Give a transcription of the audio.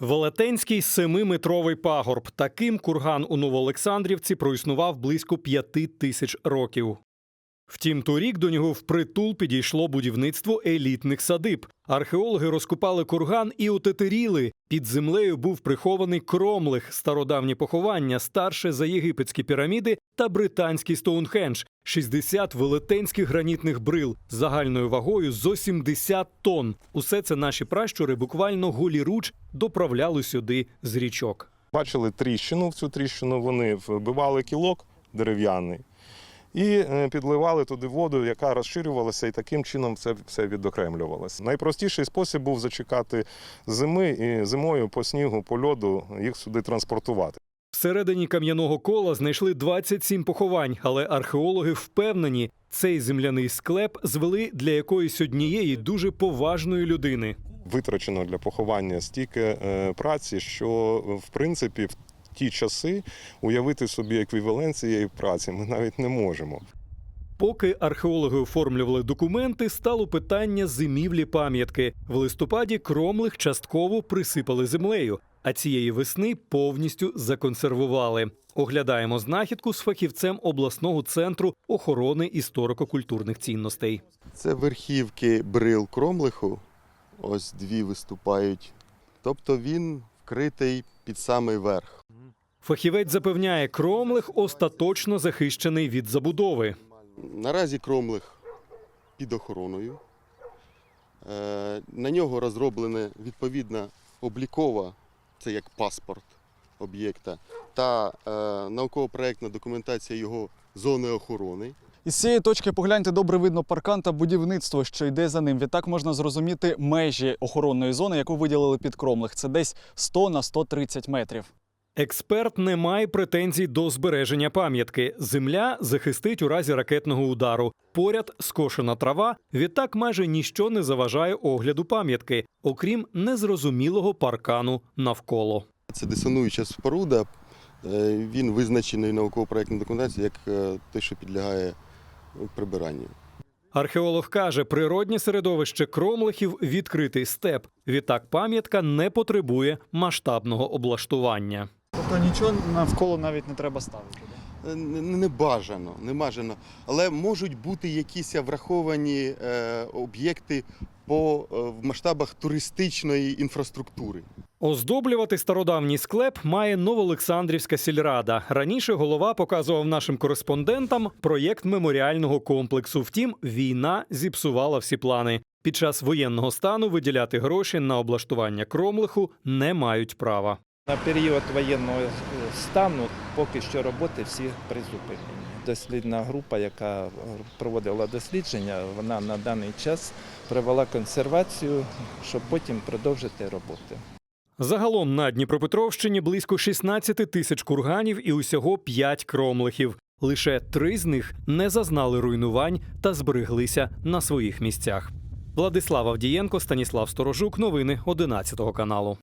Велетенський семиметровий пагорб. Таким курган у Новоолександрівці проіснував близько п'яти тисяч років. Втім, торік до нього впритул підійшло будівництво елітних садиб. Археологи розкопали курган і отетеріли. Під землею був прихований кромлих, стародавнє поховання, старше за єгипетські піраміди та британський Стоунхендж, 60 велетенських гранітних брил загальною вагою зо 70 тонн. Усе це наші пращури буквально голіруч доправляли сюди з річок. Бачили тріщину. В цю тріщину вони вбивали кілок дерев'яний і е, підливали туди воду, яка розширювалася, і таким чином це все відокремлювалося. Найпростіший спосіб був зачекати зими і зимою по снігу, по льоду їх сюди транспортувати. Всередині кам'яного кола знайшли 27 поховань, але археологи впевнені, цей земляний склеп звели для якоїсь однієї дуже поважної людини. Витрачено для поховання стільки е, праці, що в принципі в ті часи уявити собі еквівалент цієї праці ми навіть не можемо. Поки археологи оформлювали документи, стало питання зимівлі пам'ятки. В листопаді кромлих частково присипали землею, а цієї весни повністю законсервували. Оглядаємо знахідку з фахівцем обласного центру охорони історико-культурних цінностей. Це верхівки брил кромлиху. Ось дві виступають. Тобто він вкритий під самий верх. Фахівець запевняє, кромлих остаточно захищений від забудови. Наразі кромлих під охороною. Е, На нього розроблена відповідна облікова, це як паспорт об'єкта, та е, науково-проектна документація його зони охорони. Із цієї точки погляньте добре видно паркан та будівництво, що йде за ним. Відтак можна зрозуміти межі охоронної зони, яку виділили під кромлих. Це десь 100 на 130 метрів. Експерт не має претензій до збереження пам'ятки. Земля захистить у разі ракетного удару. Поряд скошена трава. Відтак майже ніщо не заважає огляду пам'ятки, окрім незрозумілого паркану навколо. Це дисонуюча споруда. Е, Він визначений науково-проектною документацією як те, що підлягає прибиранню. Археолог каже, природнє середовище кромлихів відкритий степ. Відтак пам'ятка не потребує масштабного облаштування. Тобто нічого навколо навіть не треба ставити. Е, Не не бажано, не бажано. Але можуть бути якісь враховані е, об'єкти по е, в масштабах туристичної інфраструктури. Оздоблювати стародавній склеп має Новоолександрівська сільрада. Раніше голова показував нашим кореспондентам проєкт меморіального комплексу. Втім, війна зіпсувала всі плани. Під час воєнного стану виділяти гроші на облаштування кромлиху не мають права. На період воєнного е, стану поки що роботи всі призупинені. Дослідна група, яка е, проводила дослідження, вона на даний час провела консервацію, щоб потім продовжити роботи. Загалом на Дніпропетровщині близько 16 тисяч курганів і усього 5 кромлихів. Лише три з них не зазнали руйнувань та збереглися на своїх місцях. Владислав Авдієнко, Станіслав Сторожук. Новини 11 каналу.